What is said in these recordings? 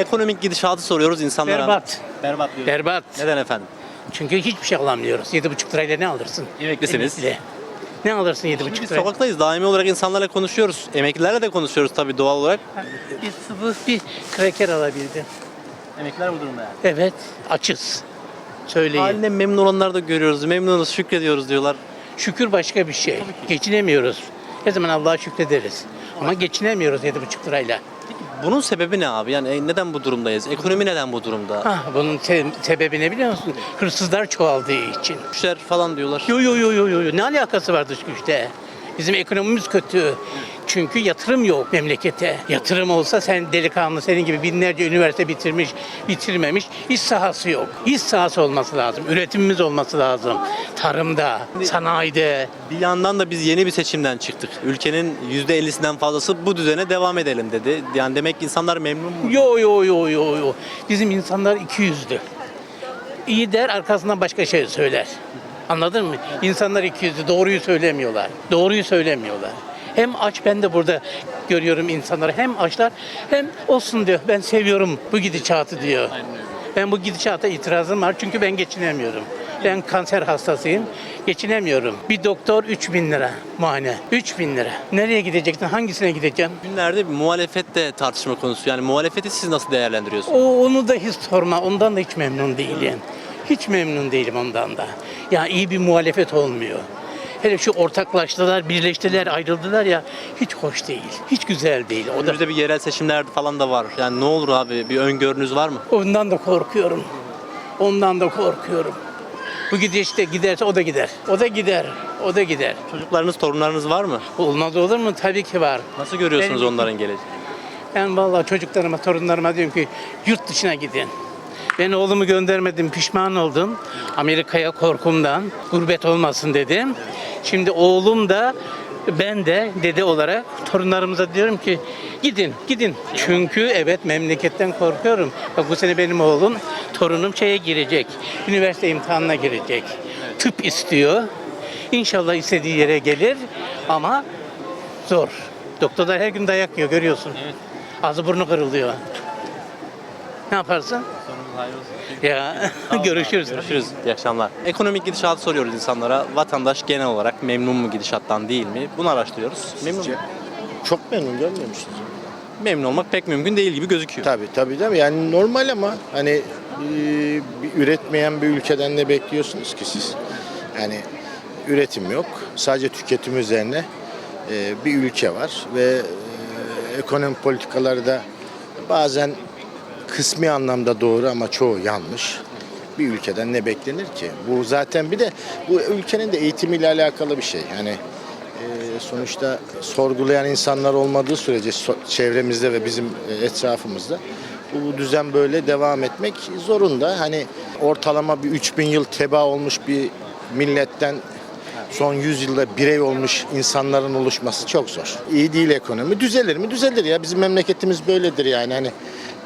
Ekonomik gidişatı soruyoruz insanlara. Berbat. Berbat diyoruz. Berbat. Neden efendim? Çünkü hiçbir şey alamıyoruz. 7,5 lirayla ne alırsın? Emeklisiniz. Emekli. Ne alırsın 7,5 Biz liraya? sokaktayız. Daimi olarak insanlarla konuşuyoruz. Emeklilerle de konuşuyoruz tabii doğal olarak. Bir sıvı bir kraker alabildim. Emekliler bu durumda yani. Evet. Açız. Söyleyin. Haline memnun olanlar da görüyoruz. Memnunuz, şükrediyoruz diyorlar. Şükür başka bir şey. Geçinemiyoruz. Her zaman Allah'a şükrederiz. Ama geçinemiyoruz 7,5 lirayla. Bunun sebebi ne abi? Yani e, neden bu durumdayız? Ekonomi neden bu durumda? Ah, bunun se- sebebi ne biliyor musun? Hırsızlar çoğaldığı için. Güçler falan diyorlar. Yo yo yo yo yo yo. Ne alakası var dış güçte? Bizim ekonomimiz kötü. Çünkü yatırım yok memlekete. Yatırım olsa sen delikanlı senin gibi binlerce üniversite bitirmiş, bitirmemiş iş sahası yok. İş sahası olması lazım. Üretimimiz olması lazım. Tarımda, sanayide. Bir yandan da biz yeni bir seçimden çıktık. Ülkenin %50'sinden fazlası bu düzene devam edelim dedi. Yani demek ki insanlar memnun mu? Yo yo yo yo yo. Bizim insanlar iki yüzlü. İyi der arkasından başka şey söyler. Anladın mı? İnsanlar iki yüzlü. Doğruyu söylemiyorlar. Doğruyu söylemiyorlar. Hem aç ben de burada görüyorum insanları. Hem açlar hem olsun diyor. Ben seviyorum bu gidişatı diyor. Ben bu gidişata itirazım var çünkü ben geçinemiyorum. Ben kanser hastasıyım. Geçinemiyorum. Bir doktor 3 bin lira muayene. 3 bin lira. Nereye gideceksin? Hangisine gideceksin? Günlerde bir muhalefet de tartışma konusu. Yani muhalefeti siz nasıl değerlendiriyorsunuz? O onu da hiç sorma. Ondan da hiç memnun değilim. Hiç memnun değilim ondan da. Ya iyi bir muhalefet olmuyor. Hele şu ortaklaştılar, birleştiler, ayrıldılar ya hiç hoş değil. Hiç güzel değil. O da Önümüzde bir yerel seçimler falan da var. Yani ne olur abi bir öngörünüz var mı? ondan da korkuyorum. Ondan da korkuyorum. Bu gidişte giderse o da gider. O da gider. O da gider. Çocuklarınız, torunlarınız var mı? Olmaz olur mu? Tabii ki var. Nasıl görüyorsunuz Benim- onların geleceğini? Ben vallahi çocuklarıma, torunlarıma diyorum ki yurt dışına gidin. Ben oğlumu göndermedim, pişman oldum. Amerika'ya korkumdan, gurbet olmasın dedim. Şimdi oğlum da ben de dede olarak torunlarımıza diyorum ki gidin, gidin. Çünkü evet memleketten korkuyorum. Bak bu sene benim oğlum, torunum şeye girecek. Üniversite imtihanına girecek. Tıp istiyor. İnşallah istediği yere gelir ama zor. Doktorlar her gün dayak yiyor görüyorsun. Ağzı burnu kırılıyor. Ne yaparsın? Ya görüşürüz. Görüşürüz. İyi akşamlar. Ekonomik gidişatı soruyoruz insanlara. Vatandaş genel olarak memnun mu gidişattan değil mi? Bunu araştırıyoruz. Memnun mu? Çok memnun görmüyor musunuz? Memnun olmak pek mümkün değil gibi gözüküyor. Tabii tabii değil mi? Yani normal ama hani e, bir üretmeyen bir ülkeden ne bekliyorsunuz ki siz? Yani üretim yok. Sadece tüketim üzerine e, bir ülke var ve e, ekonomi politikaları da bazen kısmi anlamda doğru ama çoğu yanlış. Bir ülkeden ne beklenir ki? Bu zaten bir de bu ülkenin de eğitimiyle alakalı bir şey. Yani e, sonuçta sorgulayan insanlar olmadığı sürece çevremizde ve bizim e, etrafımızda bu düzen böyle devam etmek zorunda. Hani ortalama bir 3000 yıl teba olmuş bir milletten son 100 yılda birey olmuş insanların oluşması çok zor. İyi değil ekonomi. Düzelir mi? Düzelir ya. Bizim memleketimiz böyledir yani. Hani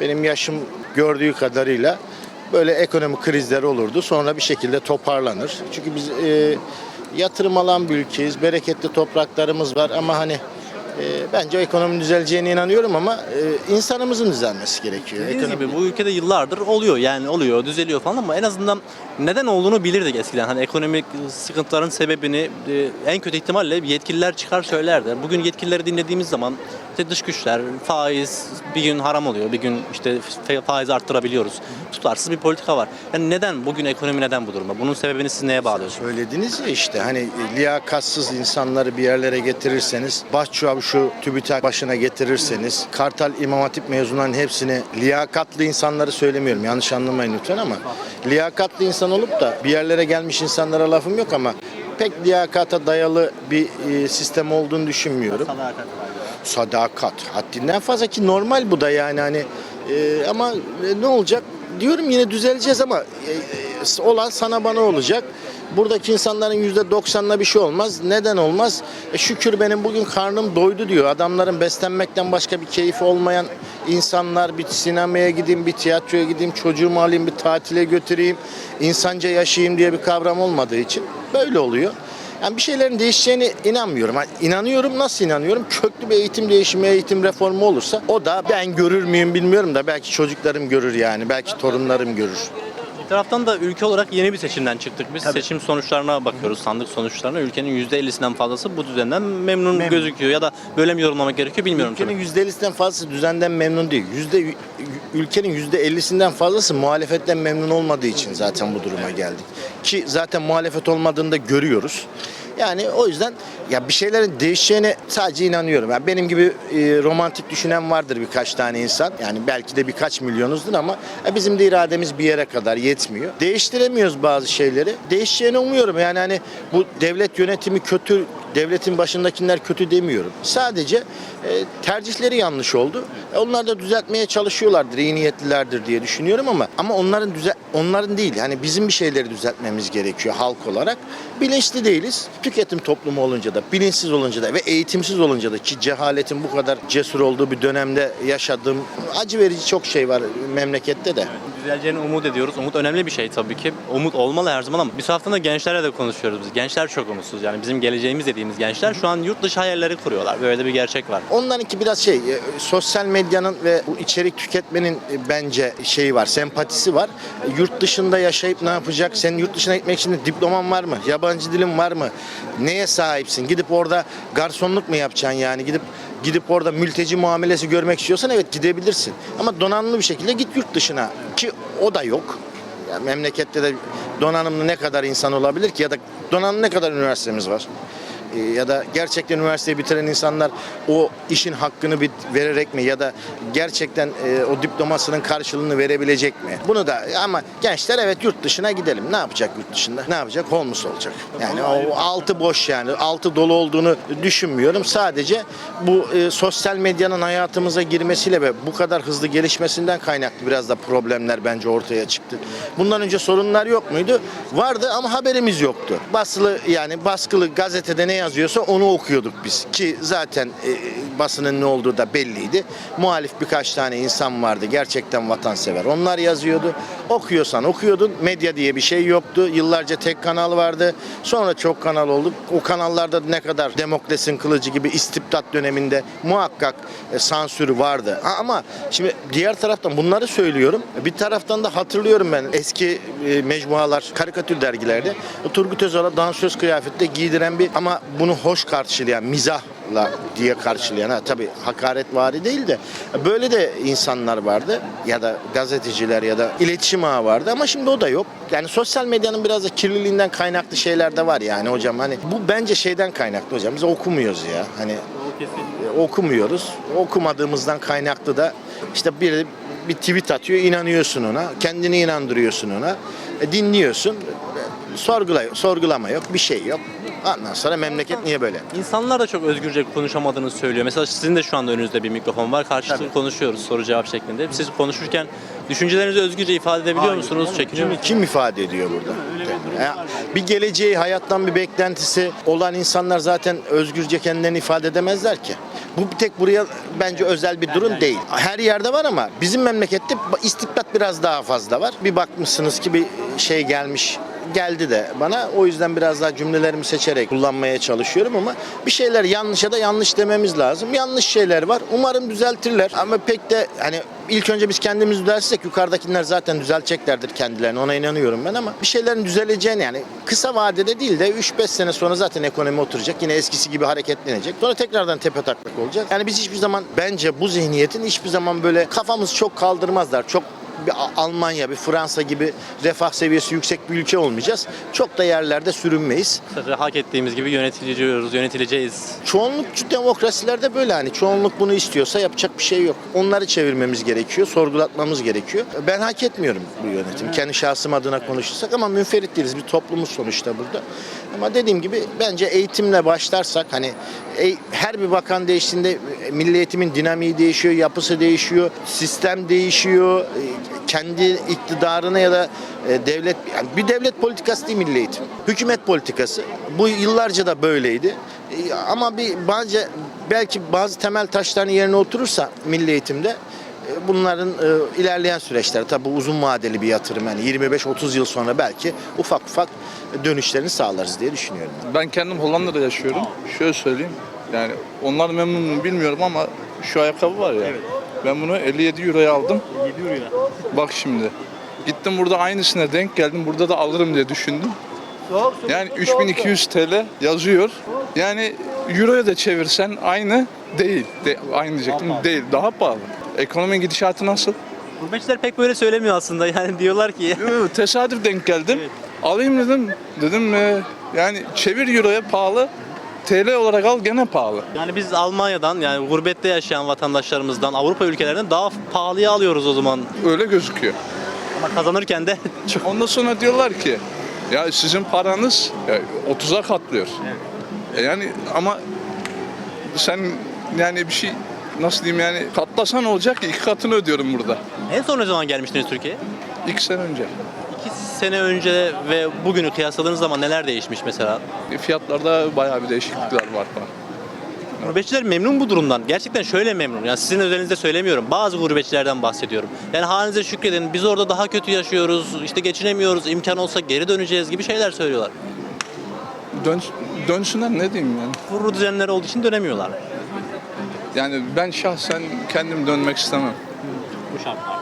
benim yaşım gördüğü kadarıyla böyle ekonomi krizleri olurdu. Sonra bir şekilde toparlanır. Çünkü biz e, yatırım alan bir ülkeyiz. Bereketli topraklarımız var ama hani e, bence ekonomi düzeleceğine inanıyorum ama e, insanımızın düzelmesi gerekiyor. Dediğiniz Ekonomi- gibi bu ülkede yıllardır oluyor yani oluyor, düzeliyor falan ama en azından neden olduğunu bilirdik eskiden. Hani ekonomik sıkıntıların sebebini e, en kötü ihtimalle yetkililer çıkar söylerdi. Bugün yetkilileri dinlediğimiz zaman işte dış güçler, faiz bir gün haram oluyor, bir gün işte fa- faiz arttırabiliyoruz. Tutarsız bir politika var. Yani neden bugün ekonomi neden bu durumda? Bunun sebebini siz neye bağlıyorsunuz? Söylediniz ya işte hani liyakatsız insanları bir yerlere getirirseniz, Başçavuş'u TÜBİTAK başına getirirseniz, Kartal İmam Hatip mezunlarının hepsini liyakatlı insanları söylemiyorum yanlış anlamayın lütfen ama liyakatlı insan olup da bir yerlere gelmiş insanlara lafım yok ama pek liyakata dayalı bir e, sistem olduğunu düşünmüyorum. Sadakat. Haddinden fazla ki normal bu da yani hani e, ama e, ne olacak? Diyorum yine düzeleceğiz ama e, e, olan sana bana olacak. Buradaki insanların yüzde doksanına bir şey olmaz. Neden olmaz? E, şükür benim bugün karnım doydu diyor. Adamların beslenmekten başka bir keyfi olmayan insanlar bir sinemaya gideyim, bir tiyatroya gideyim, çocuğumu alayım, bir tatile götüreyim, insanca yaşayayım diye bir kavram olmadığı için böyle oluyor. Yani bir şeylerin değişeceğine inanmıyorum. Yani inanıyorum nasıl inanıyorum? Köklü bir eğitim değişimi, eğitim reformu olursa o da ben görür müyüm bilmiyorum da belki çocuklarım görür yani. Belki torunlarım görür. Bir taraftan da ülke olarak yeni bir seçimden çıktık. Biz seçim sonuçlarına bakıyoruz, sandık sonuçlarına. Ülkenin %50'sinden fazlası bu düzenden memnun, Memnun. gözüküyor. Ya da böyle mi yorumlamak gerekiyor bilmiyorum tabii. Ülkenin %50'sinden fazlası düzenden memnun değil. Yüzde, ülkenin %50'sinden fazlası muhalefetten memnun olmadığı için zaten bu duruma geldik. Ki zaten muhalefet olmadığını da görüyoruz. Yani o yüzden ya bir şeylerin değişeceğine sadece inanıyorum. Yani benim gibi e, romantik düşünen vardır birkaç tane insan. Yani belki de birkaç milyonuzdur ama ya bizim de irademiz bir yere kadar yetmiyor. Değiştiremiyoruz bazı şeyleri. Değişeceğini umuyorum. Yani hani bu devlet yönetimi kötü devletin başındakiler kötü demiyorum. Sadece e, tercihleri yanlış oldu. E, onlar da düzeltmeye çalışıyorlardır, iyi niyetlilerdir diye düşünüyorum ama ama onların düze onların değil. Yani bizim bir şeyleri düzeltmemiz gerekiyor halk olarak. Bilinçli değiliz. Tüketim toplumu olunca da, bilinçsiz olunca da ve eğitimsiz olunca da ki cehaletin bu kadar cesur olduğu bir dönemde yaşadığım acı verici çok şey var memlekette de. Düzeleceğini umut ediyoruz. Umut önemli bir şey tabii ki. Umut olmalı her zaman ama bir taraftan da gençlerle de konuşuyoruz biz. Gençler çok umutsuz. Yani bizim geleceğimiz dediğimiz gençler şu an yurt dışı hayalleri kuruyorlar. Böyle bir gerçek var. Onlarınki biraz şey, e, sosyal medyanın ve bu içerik tüketmenin e, bence şeyi var, sempatisi var. E, Yurt dışında yaşayıp ne yapacak? Senin yurt dışına gitmek için diploman var mı? Yabancı dilin var mı? Neye sahipsin? Gidip orada garsonluk mu yapacaksın yani? Gidip gidip orada mülteci muamelesi görmek istiyorsan evet gidebilirsin. Ama donanımlı bir şekilde git yurt dışına ki o da yok. Yani memlekette de donanımlı ne kadar insan olabilir ki ya da donanımlı ne kadar üniversitemiz var? Ee, ya da gerçekten üniversiteyi bitiren insanlar o işin hakkını bit- vererek mi ya da gerçekten e, o diplomasının karşılığını verebilecek mi? Bunu da ama gençler evet yurt dışına gidelim. Ne yapacak yurt dışında? Ne yapacak? Homeless olacak. Yani o altı boş yani. Altı dolu olduğunu düşünmüyorum. Sadece bu e, sosyal medyanın hayatımıza girmesiyle ve bu kadar hızlı gelişmesinden kaynaklı biraz da problemler bence ortaya çıktı. Bundan önce sorunlar yok muydu? Vardı ama haberimiz yoktu. Basılı yani baskılı gazetede ne yazıyorsa onu okuyorduk biz. Ki zaten e, basının ne olduğu da belliydi. Muhalif birkaç tane insan vardı gerçekten vatansever. Onlar yazıyordu. Okuyorsan okuyordun. Medya diye bir şey yoktu. Yıllarca tek kanal vardı. Sonra çok kanal oldu. O kanallarda ne kadar Demokrasinin kılıcı gibi istibdat döneminde muhakkak e, sansür vardı. Ama şimdi diğer taraftan bunları söylüyorum. Bir taraftan da hatırlıyorum ben eski e, mecmualar, karikatür dergilerde Turgut Özal'a dansöz kıyafette giydiren bir ama bunu hoş karşılayan, mizahla diye karşılayan ha tabii hakaret vari değil de böyle de insanlar vardı. Ya da gazeteciler ya da iletişim ağı vardı ama şimdi o da yok. Yani sosyal medyanın biraz da kirliliğinden kaynaklı şeyler de var yani hocam. Hani bu bence şeyden kaynaklı hocam. Biz okumuyoruz ya. Hani e, okumuyoruz. Okumadığımızdan kaynaklı da işte bir bir tweet atıyor, inanıyorsun ona, kendini inandırıyorsun ona, e, dinliyorsun, e, sorgula, sorgulama yok, bir şey yok. Ondan sonra memleket niye böyle? İnsanlar da çok özgürce konuşamadığını söylüyor. Mesela sizin de şu anda önünüzde bir mikrofon var. Karşılıklı konuşuyoruz soru cevap şeklinde. Siz konuşurken düşüncelerinizi özgürce ifade edebiliyor Hayır, musunuz? oğlum, Çekiniyor kim, musunuz? kim ifade ediyor burada? Ya, bir geleceği, hayattan bir beklentisi olan insanlar zaten özgürce kendilerini ifade edemezler ki. Bu bir tek buraya bence özel bir durum değil. Her yerde var ama bizim memlekette istibdat biraz daha fazla var. Bir bakmışsınız ki bir şey gelmiş geldi de bana. O yüzden biraz daha cümlelerimi seçerek kullanmaya çalışıyorum ama bir şeyler yanlışa da yanlış dememiz lazım. Yanlış şeyler var. Umarım düzeltirler. Ama pek de hani ilk önce biz kendimiz düzeltsek yukarıdakiler zaten düzelteceklerdir kendilerini. Ona inanıyorum ben ama bir şeylerin düzeleceğini yani kısa vadede değil de 3-5 sene sonra zaten ekonomi oturacak. Yine eskisi gibi hareketlenecek. Sonra tekrardan tepe taklak olacak. Yani biz hiçbir zaman bence bu zihniyetin hiçbir zaman böyle kafamız çok kaldırmazlar. Çok bir Almanya, bir Fransa gibi refah seviyesi yüksek bir ülke olmayacağız. Çok da yerlerde sürünmeyiz. Hak ettiğimiz gibi yönetiliyoruz, yönetileceğiz. Çoğunlukçu demokrasilerde böyle hani çoğunluk bunu istiyorsa yapacak bir şey yok. Onları çevirmemiz gerekiyor, sorgulatmamız gerekiyor. Ben hak etmiyorum bu yönetim. Kendi şahsım adına konuşursak ama münferit değiliz. Bir toplumuz sonuçta burada. Ama dediğim gibi bence eğitimle başlarsak hani e- her bir bakan değiştiğinde e, milli eğitimin dinamiği değişiyor, yapısı değişiyor, sistem değişiyor. Kendi iktidarına ya da e, devlet yani bir devlet politikası değil milli eğitim. Hükümet politikası. Bu yıllarca da böyleydi. E, Ama bir bazı belki bazı temel taşların yerine oturursa milli eğitimde E, Bunların e, ilerleyen süreçler tabi uzun vadeli bir yatırım yani 25-30 yıl sonra belki ufak ufak dönüşlerini sağlarız diye düşünüyorum. Ben kendim Hollanda'da yaşıyorum. Şöyle söyleyeyim. Yani onlar memnun mu bilmiyorum ama şu ayakkabı var ya. Ben bunu 57 euroya aldım. 7 euro. Bak şimdi. Gittim burada aynısına denk geldim. Burada da alırım diye düşündüm. Yani 3200 TL yazıyor. Yani euroya da çevirsen aynı değil. De, aynı diyecektim. Değil. Daha pahalı. Ekonomi gidişatı nasıl? Gurbetçiler pek böyle söylemiyor aslında. Yani diyorlar ki Tesadüf denk geldim. Alayım dedim. Dedim e, yani çevir euroya pahalı. TL olarak al gene pahalı. yani biz Almanya'dan yani gurbette yaşayan vatandaşlarımızdan Avrupa ülkelerinden daha pahalıya alıyoruz o zaman. Öyle gözüküyor. Ama kazanırken de çok Ondan sonra diyorlar ki ya sizin paranız ya 30'a katlıyor. E yani ama sen yani bir şey nasıl diyeyim yani katlasan olacak ki iki katını ödüyorum burada. En son ne zaman gelmiştiniz Türkiye'ye? İki sene önce. Sene önce ve bugünü kıyasladığınız zaman neler değişmiş mesela? Fiyatlarda bayağı bir değişiklikler var. Gurbetçiler memnun bu durumdan. Gerçekten şöyle memnun. Yani sizin özelinizde söylemiyorum. Bazı gurbetçilerden bahsediyorum. Yani halinize şükredin. Biz orada daha kötü yaşıyoruz. işte geçinemiyoruz. imkan olsa geri döneceğiz gibi şeyler söylüyorlar. Dön, dönsünler ne diyeyim yani. Kurulu düzenleri olduğu için dönemiyorlar. Yani ben şahsen kendim dönmek istemem. Bu şartlar.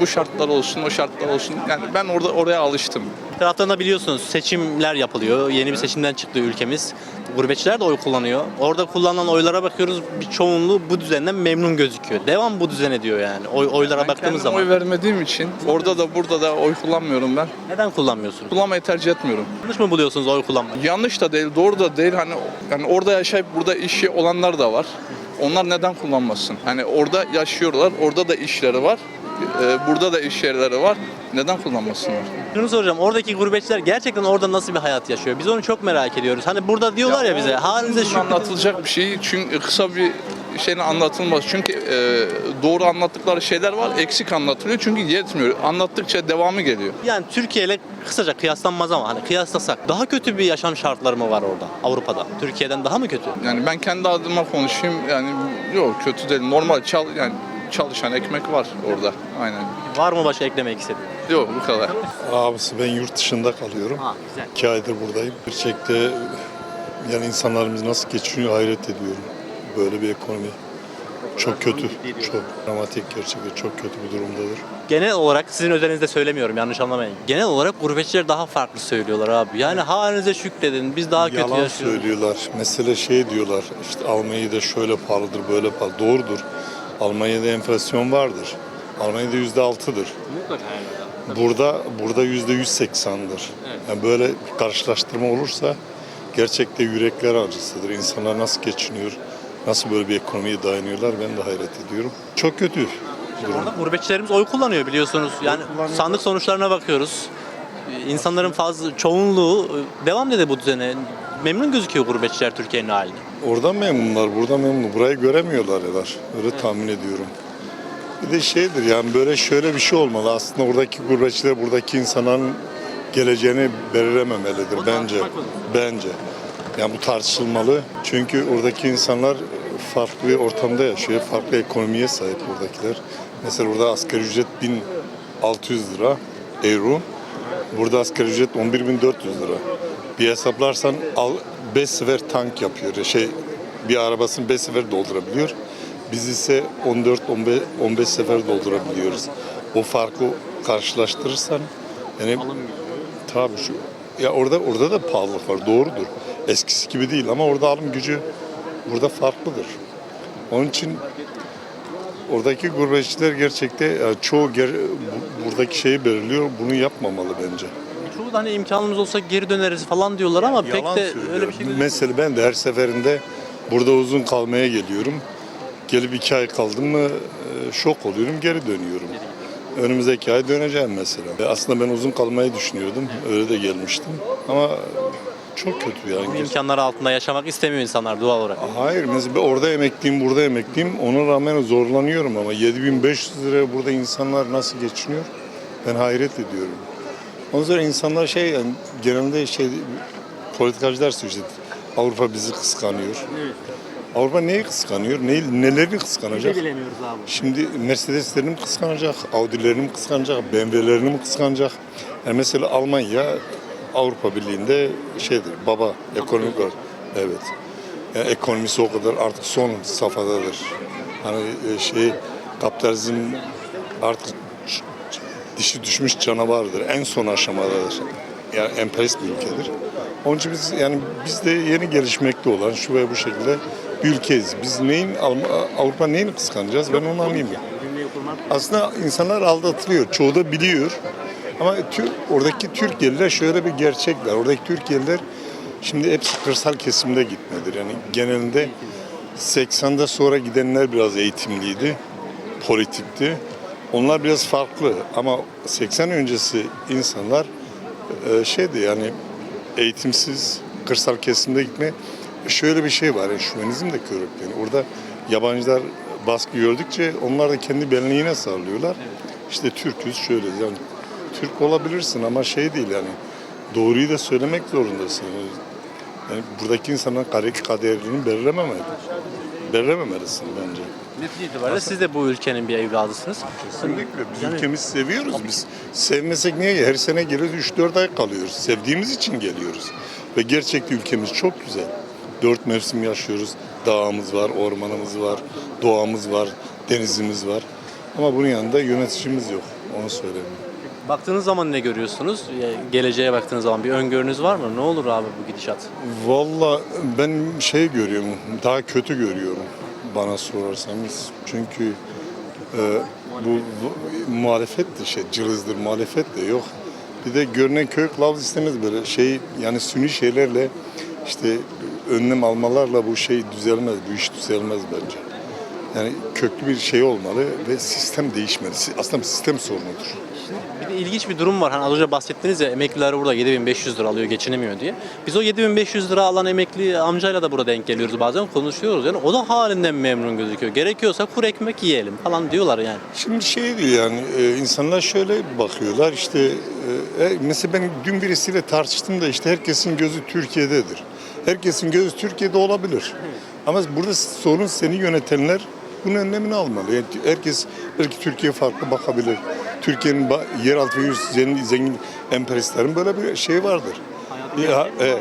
Bu şartlar olsun, o şartlar olsun. Yani ben orada oraya alıştım. Taraftan da biliyorsunuz seçimler yapılıyor. Yeni bir seçimden çıktı ülkemiz. Gurbetçiler de oy kullanıyor. Orada kullanılan oylara bakıyoruz. Bir çoğunluğu bu düzenden memnun gözüküyor. Devam bu düzene diyor yani. Oy, oylara Ben baktığımız zaman. oy vermediğim için orada da burada da oy kullanmıyorum ben. Neden kullanmıyorsunuz? Kullanmayı tercih etmiyorum. Yanlış mı buluyorsunuz oy kullanmayı? Yanlış da değil, doğru da değil. Hani yani orada yaşayıp burada işi olanlar da var. Onlar neden kullanmasın? Hani orada yaşıyorlar, orada da işleri var. Ee, burada da iş yerleri var. Neden kullanmasınlar? Şunu soracağım. Oradaki gurbetçiler gerçekten orada nasıl bir hayat yaşıyor? Biz onu çok merak ediyoruz. Hani burada diyorlar ya, bize halinize şükür. anlatılacak bir şey çünkü kısa bir şeyle anlatılmaz. Çünkü e, doğru anlattıkları şeyler var, eksik anlatılıyor çünkü yetmiyor. Anlattıkça devamı geliyor. Yani Türkiye ile kısaca kıyaslanmaz ama hani kıyaslasak daha kötü bir yaşam şartları mı var orada Avrupa'da? Türkiye'den daha mı kötü? Yani ben kendi adıma konuşayım. Yani yok kötü değil. Normal çal yani çalışan ekmek var orada. Aynen. Var mı başka eklemek istediğin? Yok bu kadar. Abisi ben yurt dışında kalıyorum. Ha güzel. İki aydır buradayım. Gerçekte yani insanlarımız nasıl geçiniyor hayret ediyorum. Böyle bir ekonomi. Çok kötü. Çok dramatik gerçekten çok kötü bir durumdadır. Genel olarak sizin özelinizde söylemiyorum yanlış anlamayın. Genel olarak gurbetçiler daha farklı söylüyorlar abi. Yani halinize şükredin biz daha kötü Yalan yaşıyoruz. söylüyorlar. Mesela şey diyorlar işte Almanya'da şöyle pahalıdır böyle pahalı. Doğrudur. Almanya'da enflasyon vardır. Almanya'da yüzde altıdır. Burada burada yüzde yüz seksandır. Yani böyle bir karşılaştırma olursa gerçekten yürekler acısıdır. İnsanlar nasıl geçiniyor, nasıl böyle bir ekonomiye dayanıyorlar ben de hayret ediyorum. Çok kötü durum. Orada gurbetçilerimiz oy kullanıyor biliyorsunuz. Yani sandık sonuçlarına bakıyoruz. İnsanların fazla çoğunluğu devam dedi bu düzene. Memnun gözüküyor gurbetçiler Türkiye'nin haline. Orada memnunlar, burada memnun. Burayı göremiyorlar yalar. Öyle tahmin ediyorum. Bir de şeydir yani böyle şöyle bir şey olmalı. Aslında oradaki gurbetçiler buradaki insanların geleceğini belirlememelidir bence. Bence. Yani bu tartışılmalı. Çünkü oradaki insanlar farklı bir ortamda yaşıyor. Farklı ekonomiye sahip buradakiler. Mesela orada asgari ücret 1600 lira euro. Burada asgari ücret 11.400 lira. Bir hesaplarsan al 5 sefer tank yapıyor. Şey bir arabasını 5 sefer doldurabiliyor. Biz ise 14 15 15 sefer doldurabiliyoruz. O farkı karşılaştırırsan yani tabii şu ya orada orada da pahalılık var doğrudur. Eskisi gibi değil ama orada alım gücü burada farklıdır. Onun için oradaki gurbetçiler gerçekte ya çoğu ger- bu- buradaki şeyi belirliyor. Bunu yapmamalı bence. Da hani imkanımız olsa geri döneriz falan diyorlar ama pek Yalan de söylüyor. öyle bir şey değil. Mesela ben de her seferinde burada uzun kalmaya geliyorum. Gelip iki ay kaldım mı e, şok oluyorum, geri dönüyorum. Önümüzdeki ay döneceğim mesela. E, Aslında ben uzun kalmayı düşünüyordum. Öyle de gelmiştim. Ama çok kötü yani. Bu imkanlar altında yaşamak istemiyor insanlar doğal olarak. Hayır mesela ben orada emekliyim, burada emekliyim. Ona rağmen zorlanıyorum ama 7500 liraya burada insanlar nasıl geçiniyor? Ben hayret ediyorum. Ondan sonra insanlar şey yani genelde şey politikacılar söylüyor Avrupa bizi kıskanıyor. Avrupa neyi kıskanıyor? Ne, nelerini kıskanacak? bilemiyoruz abi. Şimdi Mercedes'lerini mi kıskanacak, Audi'lerini mi kıskanacak, BMW'lerini mi kıskanacak? Yani mesela Almanya Avrupa Birliği'nde şeydir, baba ekonomik olarak. Evet. Yani ekonomisi o kadar artık son safhadadır. Hani e, şey kapitalizm artık dişi düşmüş canavardır. En son aşamadadır. Yani emperyalist bir ülkedir. Onun için biz yani biz de yeni gelişmekte olan şu ve bu şekilde bir ülkeyiz. Biz neyin Avrupa neyini kıskanacağız ben onu anlayayım. Aslında insanlar aldatılıyor. Çoğu da biliyor. Ama Tür- oradaki Türkiye'liler şöyle bir gerçek var. Oradaki Türkiye'liler şimdi hepsi kırsal kesimde gitmedir. Yani genelinde 80'de sonra gidenler biraz eğitimliydi, politikti. Onlar biraz farklı ama 80 öncesi insanlar e, şeydi yani eğitimsiz kırsal kesimde gitme şöyle bir şey var yani şüvenizm de körükleniyor. Orada yabancılar baskı gördükçe onlar da kendi benliğine sağlıyorlar. İşte Türküz şöyle yani Türk olabilirsin ama şey değil yani doğruyu da söylemek zorundasın. Yani buradaki insanın kaderini belirlememeli. Belirlememelisin bence. Netice itibariyle siz de bu ülkenin bir evladısınız. Kesinlikle. Biz ülkemizi seviyoruz. Biz sevmesek niye? Her sene geliriz 3-4 ay kalıyoruz. Sevdiğimiz için geliyoruz. Ve gerçekten ülkemiz çok güzel. Dört mevsim yaşıyoruz. Dağımız var, ormanımız var, doğamız var, denizimiz var. Ama bunun yanında yöneticimiz yok. Onu söyleyeyim. Baktığınız zaman ne görüyorsunuz? Ya, Geleceğe baktığınız zaman bir öngörünüz var mı? Ne olur abi bu gidişat? Valla ben şey görüyorum, daha kötü görüyorum bana sorarsanız. Çünkü e, bu, bu muhalefet de şey, cılızdır, muhalefet de yok. Bir de görünen köy kılavuz istemez böyle şey, yani sünni şeylerle işte önlem almalarla bu şey düzelmez, bu iş düzelmez bence. Yani köklü bir şey olmalı ve sistem değişmeli. Aslında sistem sorunudur. Bir de ilginç bir durum var. Hani az önce bahsettiniz ya emekliler burada 7500 lira alıyor geçinemiyor diye. Biz o 7500 lira alan emekli amcayla da burada denk geliyoruz bazen konuşuyoruz. Yani o da halinden memnun gözüküyor. Gerekiyorsa kuru ekmek yiyelim falan diyorlar yani. Şimdi şey diyor yani e, insanlar şöyle bakıyorlar işte e, e, mesela ben dün birisiyle tartıştım da işte herkesin gözü Türkiye'dedir. Herkesin gözü Türkiye'de olabilir. Ama burada sorun seni yönetenler bunun önlemini almalı. Yani herkes belki Türkiye farklı bakabilir. Türkiye'nin yeraltı ve zengin, zengin emperyalistlerin böyle bir şey vardır. Ya, e,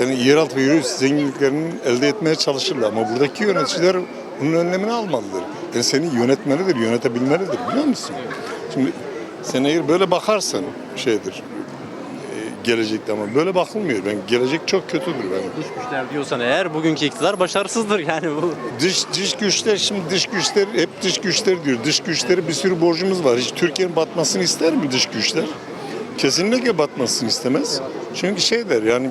yani yeraltı ve üst zenginliklerini elde etmeye çalışırlar ama buradaki yöneticiler bunun önlemini almalıdır. Yani seni yönetmelidir, yönetebilmelidir biliyor musun? Şimdi sen eğer böyle bakarsan şeydir gelecekte ama böyle bakılmıyor. Ben gelecek çok kötüdür ben. Dış güçler diyorsan eğer bugünkü iktidar başarısızdır yani bu. Dış dış güçler şimdi dış güçler hep dış güçler diyor. Dış güçleri bir sürü borcumuz var. Hiç Türkiye'nin batmasını ister mi dış güçler? Kesinlikle batmasını istemez. Çünkü şey der yani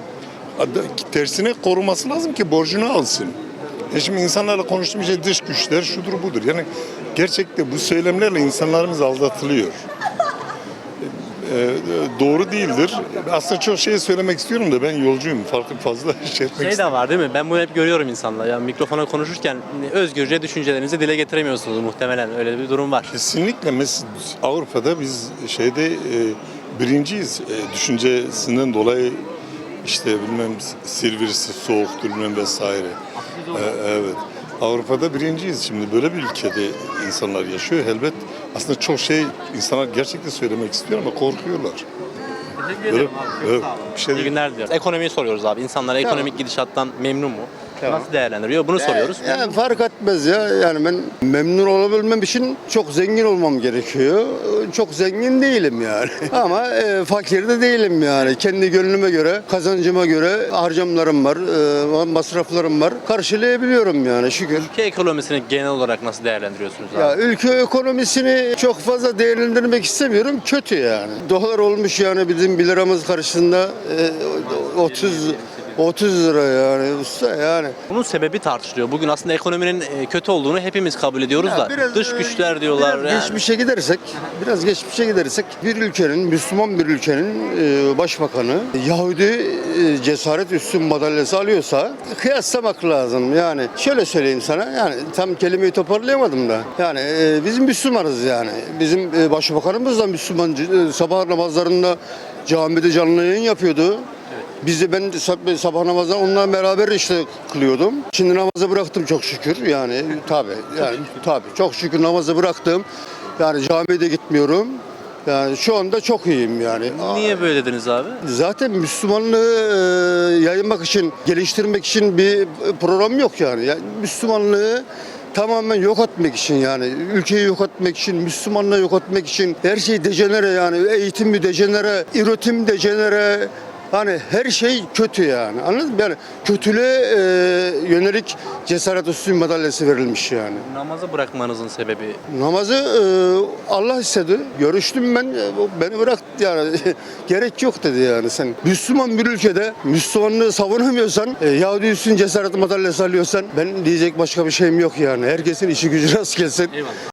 tersine koruması lazım ki borcunu alsın. E şimdi insanlarla konuştuğum şey dış güçler şudur budur. Yani gerçekte bu söylemlerle insanlarımız aldatılıyor. E, doğru değildir. Aslında çok şey söylemek istiyorum da ben yolcuyum. Farklı fazla şey etmek Şey de var değil mi? Ben bunu hep görüyorum insanlar. Yani mikrofona konuşurken özgürce düşüncelerinizi dile getiremiyorsunuz muhtemelen. Öyle bir durum var. Kesinlikle mesela Avrupa'da biz şeyde e, birinciyiz e, düşüncesinden dolayı işte bilmem Silivri'si soğuktur bilmem vesaire. E, evet. Avrupa'da birinciyiz. Şimdi böyle bir ülkede insanlar yaşıyor. Elbet aslında çok şey insanlar gerçekten söylemek istiyor ama korkuyorlar. Teşekkür Böyle, evet, bir şey İyi değil. günler diliyoruz. Ekonomiyi soruyoruz abi. İnsanlar ekonomik gidişattan memnun mu? Nasıl değerlendiriyor? Bunu soruyoruz. Yani fark etmez ya. Yani ben memnun olabilmem için çok zengin olmam gerekiyor. Çok zengin değilim yani. Ama e, fakir de değilim yani. Kendi gönlüme göre, kazancıma göre harcamlarım var, e, masraflarım var. Karşılayabiliyorum yani şükür. Ülke ekonomisini genel olarak nasıl değerlendiriyorsunuz abi? Ya ülke ekonomisini çok fazla değerlendirmek istemiyorum. Kötü yani. Dolar olmuş yani bizim 1 liramız karşısında e, 30 30 lira yani usta yani. Bunun sebebi tartışılıyor. Bugün aslında ekonominin e, kötü olduğunu hepimiz kabul ediyoruz Ya da. biraz, Dış e, güçler diyorlar. Biraz yani. geçmişe gidersek, biraz geçmişe gidersek bir ülkenin, Müslüman bir ülkenin e, başbakanı Yahudi cesaret üstün madalyası alıyorsa kıyaslamak lazım. Yani şöyle söyleyeyim sana, yani tam kelimeyi toparlayamadım da. Yani biz Müslümanız yani. Bizim başbakanımız da Müslüman. Sabah namazlarında camide canlı yayın yapıyordu. Biz de ben sab- sabah namazı onunla beraber işte kılıyordum. Şimdi namazı bıraktım çok şükür yani tabi yani tabi çok şükür namazı bıraktım. Yani camiye de gitmiyorum. Yani şu anda çok iyiyim yani. Niye böyle dediniz abi? Zaten Müslümanlığı e, yaymak için, geliştirmek için bir program yok yani. yani Müslümanlığı tamamen yok etmek için yani ülkeyi yok etmek için, Müslümanlığı yok etmek için her şey dejenere yani eğitim mi dejenere, üretim dejenere Hani her şey kötü yani. Anladın mı? Yani kötülüğe e, yönelik cesaret üstün madalyası verilmiş yani. Namazı bırakmanızın sebebi Namazı e, Allah istedi. Görüştüm ben, e, beni bıraktı yani. Gerek yok dedi yani sen. Müslüman bir ülkede Müslümanlığı savunamıyorsan, e, Yahudi üstün cesaret madalyası alıyorsan ben diyecek başka bir şeyim yok yani. Herkesin işi gücü rast gelsin. Eyvallah.